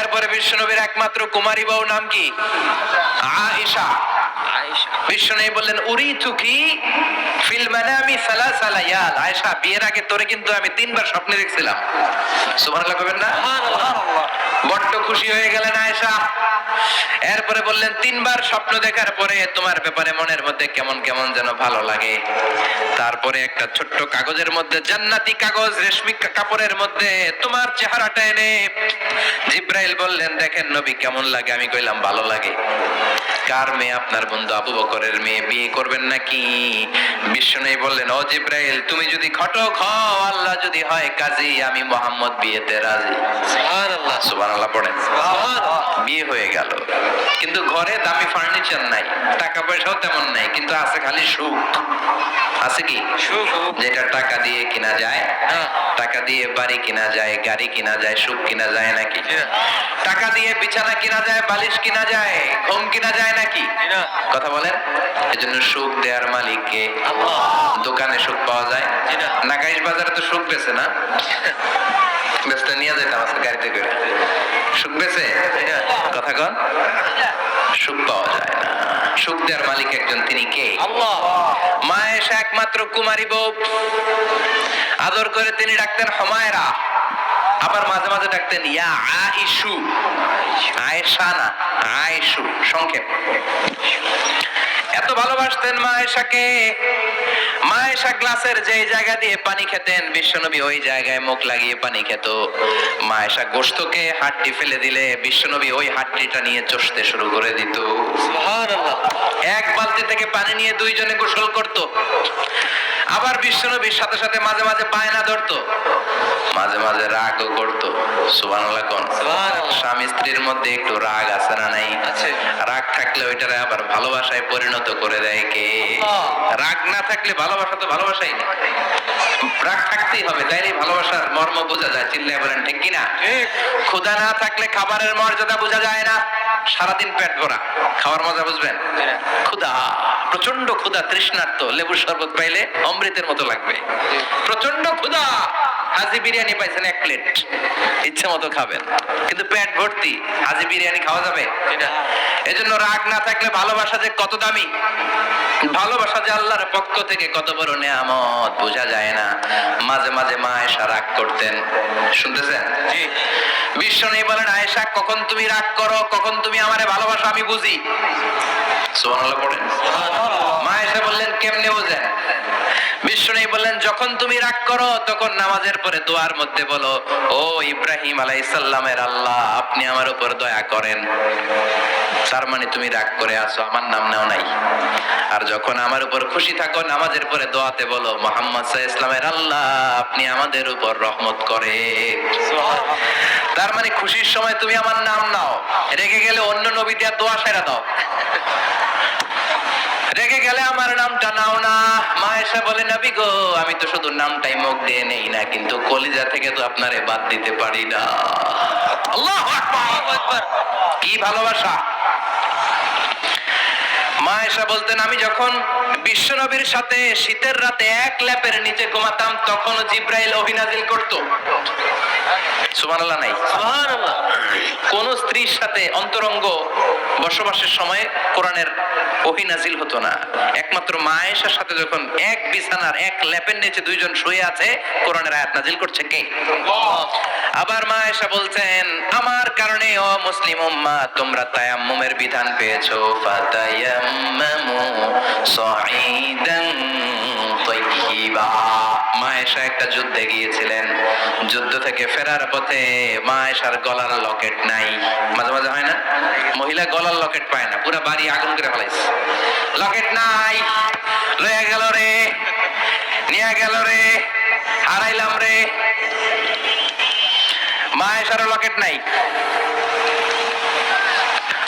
এরপরে বিশ্বনবীর একমাত্র কুমারী বউ নাম কি? আয়েশা। বিশ্বনবী বললেন উরি তুকি ফিল মানামি সালাসা লায়াল। আয়েশা বিয়ের আগে তোরে কিন্তু আমি তিনবার স্বপ্নে দেখছিলাম। সুবহানাল্লাহ কবেন না? বড্ড খুশি হয়ে গেলেন আয়েশা। এরপরে বললেন তিনবার স্বপ্ন দেখার পরে তোমার ব্যাপারে মনের মধ্যে কেমন কেমন যেন ভালো লাগে। তারপরে একটা ছোট্ট কাগজের মধ্যে জান্নাতি কাগজ রেশমি কাপড়ের মধ্যে তোমার চেহারাটা এনে জিব্রাইল বললেন দেখেন নবী কেমন লাগে? আমি কইলাম ভালো লাগে। কার মেয়ে আপনার বন্ধু আবু বকরের মেয়ে? বিয়ে করবেন নাকি? বিষ্ণু বললেন ও জিব্রাইল তুমি যদি ঘটক হও আল্লাহ যদি হয় কাজী আমি মোহাম্মদ বিয়েতে রাজি। সুবহানাল্লাহ। সুবহানাল্লাহ। পড়েন সুবহানাল্লাহ বিয়ে হয়ে গেল। কিন্তু ঘরে দামি ফার্নিচার নাই, টাকা পয়সাও তেমন নাই, কিন্তু আছে খালি সুখ। আছে কি? যেটা টাকা দিয়ে কিনা যায় হ্যাঁ। টাকা দিয়ে বাড়ি কিনা যায় গাড়ি কিনা যায় সুখ কিনা যায় নাকি? টাকা দিয়ে বিছানা কিনা যায় বালিশ কিনা যায় ঘুম কিনা যায় নাকি? কথা বলেন। এজন্য সুখ দেওয়ার মালিককে দোকানে সুখ পাওয়া যায়। নাগাইশ বাজারে তো সুখ বেছে না। বেচতে নিয়ে যেতাম আজকে গাড়িতে করে। সুখ বেছে? কথা কন। সুখ পাওয়া যায়। সুখ দেওয়ার মালিক একজন তিনি কে? আল্লাহ। মায়েশ একমাত্র কুমারী বউ। আদর করে তিনি ডাকতেন হমায়রা। আবার মাঝে মাঝে ডাকতেন ইয়া আইসু আয়েশা না আয়েশু সংক্ষেপ। এত ভালোবাসতেন মা আয়েশাকে মা আয়েশা গ্লাসের যে জায়গা দিয়ে পানি খেতেন বিশ্বনবী ওই জায়গায় মুখ লাগিয়ে পানি খেত। মা আয়েশা গোস্তকে হাড্ডি ফেলে দিলে বিশ্বনবী ওই হাড্ডিটা নিয়ে চষতে শুরু করে দিত। এক বালতি থেকে পানি নিয়ে দুইজনে গোসল করত। আবার বিশ্বনবীর সাথে সাথে মাঝে মাঝে বায়না ধরতো। মাঝে মাঝে রাগও করতো। সুবহানাল্লাহ কোন? স্বামী স্ত্রীর মধ্যে একটু রাগ আছে না নাই? আছে। রাগ থাকলে ওইটারে আবার ভালোবাসায় পরিণত করে দেয় কে? রাগ না থাকলে ভালোবাসা তো ভালোবাসাই না রাগ থাকতেই হবে তাইলে ভালোবাসার মর্ম বোঝা যায় চিল্লায় বলেন ঠিক কিনা? ক্ষুধা না থাকলে খাবারের মর্যাদা বোঝা যায় না সারাদিন পেট ভরা খাওয়ার মজা বুঝবেন? ক্ষুধা প্রচণ্ড ক্ষুধা তৃষ্ণার্ত লেবুর শরবত পাইলে অমৃতের মতো লাগবে। প্রচণ্ড ক্ষুধা। হাজি বিরিয়ানি পাইছেন এক প্লেট। ইচ্ছে মতো খাবেন। কিন্তু পেট ভর্তি হাজি বিরিয়ানি খাওয়া যাবে? এজন্য রাগ না থাকলে ভালোবাসা যে কত দামি? ভালোবাসা যে আল্লাহর পক্ষ থেকে কত বড় নেয়ামত বোঝা যায় না। মাঝে মাঝে মা এসা রাগ করতেন। শুনতেছেন? জি। বিশ্ব নেই বলেন আয়েশা কখন তুমি রাগ করো? কখন তুমি আমারে ভালোবাসো? আমি বুঝি। সুবহানাল্লাহ পড়েন মা এসে বললেন কেমনে বোঝেন বিশ্ব বললেন যখন তুমি রাগ করো তখন নামাজের পরে দোয়ার মধ্যে বলো ও ইব্রাহিম আলাইসাল্লামের আল্লাহ আপনি আমার উপর দয়া করেন। তার মানে তুমি রাগ করে আসো আমার নাম নেও নাই। আর যখন আমার উপর খুশি থাকো নামাজের পরে দোয়াতে বলো মোহাম্মদ সাহা ইসলামের আল্লাহ আপনি আমাদের উপর রহমত করে তার মানে খুশির সময় তুমি আমার নাম নাও। রেগে গেলে অন্য নবী দিয়া দোয়া সেরা দাও। রেগে গেলে আমার নামটা নাও না। এসে বলে, নবী গো, আমি তো শুধু নামটাই মুখ দিয়ে নেই না, কিন্তু কলিজা থেকে তো আপনারে বাদ দিতে পারি না। আল্লাহ কি ভালোবাসা? মা এসা বলতেন আমি যখন বিশ্বনবীর সাথে শীতের রাতে এক ল্যাপের নিচে ঘুমাতাম তখন জিব্রাইল অভিনাজিল করত। সুবহানাল্লাহ নাই। সুবহানাল্লাহ। কোন স্ত্রীর সাথে অন্তরঙ্গ বসবাসের সময় কোরআনের অহিনাজিল হতো না। একমাত্র মায়েশার সাথে যখন এক বিছানার এক ল্যাপের নিচে দুইজন শুয়ে আছে কোরআনের আয়াত নাজিল করছে কে? আবার মা এসা বলছেন, আমার কারণে ও মুসলিম উম্মা, তোমরা তায়াম্মুমের বিধান পেয়েছ। ফাতায়াম্মামু সাঈদান তাইয়িবা মা এসা একটা যুদ্ধে গিয়েছিলেন। যুদ্ধ থেকে ফেরার পথে মা এসার গলার লকেট নাই। মাঝে মাঝে হয় না? মহিলা গলার লকেট পায় না, পুরো বাড়ি আগুন করে ফেলাইছে। লকেট নাই। লয়ে গেল রে, নিয়ে গেল রে, হারাইলাম রে। মা এসারও লকেট নাই।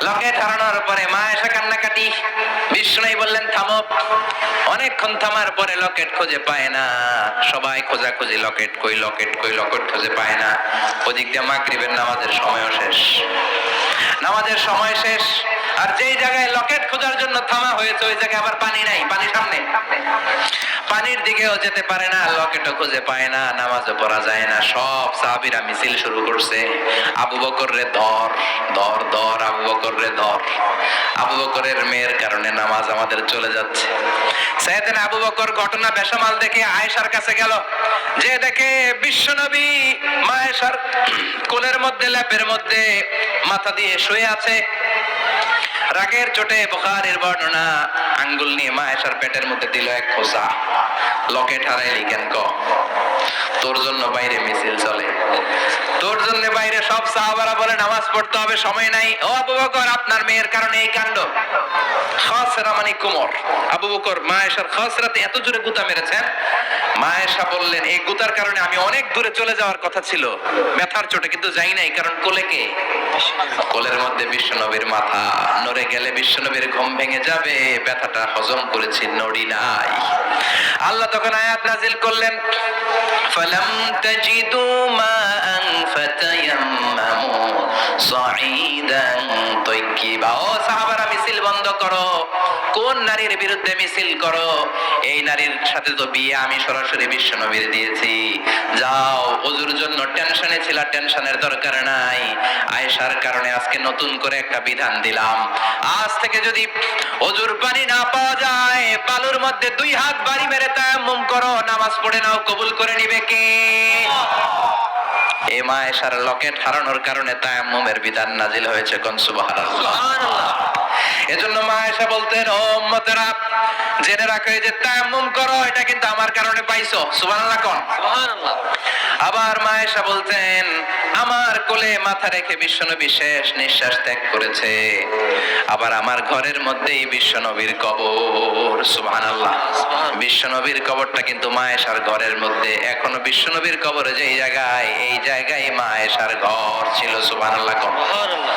লকেট হারানোর পরে মা এসে কান্নাকাটি। বিষ্ণুই বললেন, থামো। অনেকক্ষণ থামার পরে লকেট খুঁজে পায় না। সবাই খোঁজাখুঁজি, লকেট কই লকেট কই, লকেট খুঁজে পায় না। ওদিক দিয়ে মাগরিবের নামাজের সময়ও শেষ। নামাজের সময় শেষ। আর যেই জায়গায় লকেট খোঁজার জন্য থামা হয়েছে, ওই জায়গায় আবার পানি নাই, পানি সামনে। পানির দিকেও যেতে পারে না, লকেটও খুঁজে পায় না, নামাজও পড়া যায় না। সব সাহাবীরা মিছিল শুরু করছে। আবু বকর রে ধর ধর ধর আবু বকর রে ধর আবু বকরের মেয়ের কারণে নামাজ আমাদের চলে যাচ্ছে। সাইয়েদিন আবু বকর ঘটনা বেসামাল দেখে আয়েশার কাছে গেল। যে দেখে বিশ্বনবী মায়েশার কোলের মধ্যে, ল্যাপের মধ্যে মাথা দিয়ে শুয়ে আছে। রাগের চোটে বুখারীর বর্ণনা, আঙ্গুল নিয়ে মায়েশার পেটের মধ্যে দিল এক খোসা। লকেট হারাইলি কেন ক? তোর জন্য বাইরে মিছিল চলে। তোর জন্য বাইরে সব সাহাবারা বলে নামাজ পড়তে হবে, সময় নাই। ও আবু বকর, আপনার মেয়ের কারণে এই কাণ্ড। খাসরা মানে আবু বকর, মায়েশার খাসরাতে এত জোরে গুতা মেরেছেন। মায়েশা বললেন, এই গুতার কারণে আমি অনেক দূরে চলে যাওয়ার কথা ছিল। ব্যথার চোটে, কিন্তু যাই নাই। কারণ কোলে কে? কোলের মধ্যে বিশ্বনবীর মাথা নড়ে গেলে বিশ্বনবীর ঘুম ভেঙে যাবে, ব্যথাটা হজম করেছি নড়ি নাই। আল্লাহ তখন আয়াত নাজিল করলেন, ফলম তাজিদু মাআন ফাতায়াম্মামু সাঈদান তাইয়্যিবা ও সাহাবারা মিছিল বন্ধ করো। কোন নারীর বিরুদ্ধে মিছিল করো? এই নারীর সাথে তো বিয়ে আমি সরাসরি বিশ্বনবীর দিয়েছি। যাও ওজুর জন্য টেনশনে ছিল, টেনশনের দরকার নাই। আয়েশার কারণে আজকে নতুন করে একটা বিধান দিলাম। আজ থেকে যদি অজুর পানি না পাওয়া যায়, বালুর মধ্যে দুই হাত বাড়ি মেরে তায়াম্মুম করো। নামাজ পড়ে নাও, কবুল করে নিবে কে? এ মায়েশার লকেট হারানোর কারণে তায়াম্মুমের বিধান নাজিল হয়েছে কোন? সুবহানাল্লাহ সুবহানাল্লাহ। এজন্য মা এসে বলতেন ও উম্মতেরা জেনে রাখো এই যে তায়াম্মুম করো এটা কিন্তু আমার কারণে পাইছো। সুবহানাল্লাহ কোন। সুবহানাল্লাহ। আবার মা এসে বলতেন আমার কোলে মাথা রেখে বিশ্বনবী শেষ নিঃশ্বাস ত্যাগ করেছে। আবার আমার ঘরের মধ্যেই বিশ্বনবীর কবর। সুবহানাল্লাহ। বিশ্বনবীর কবরটা কিন্তু মায়েশার ঘরের মধ্যে। এখনও বিশ্বনবীর কবর যেই জায়গায় এই জায়গায় মায়েশার ঘর ছিল। সুবহানাল্লাহ সুবহানাল্লাহ।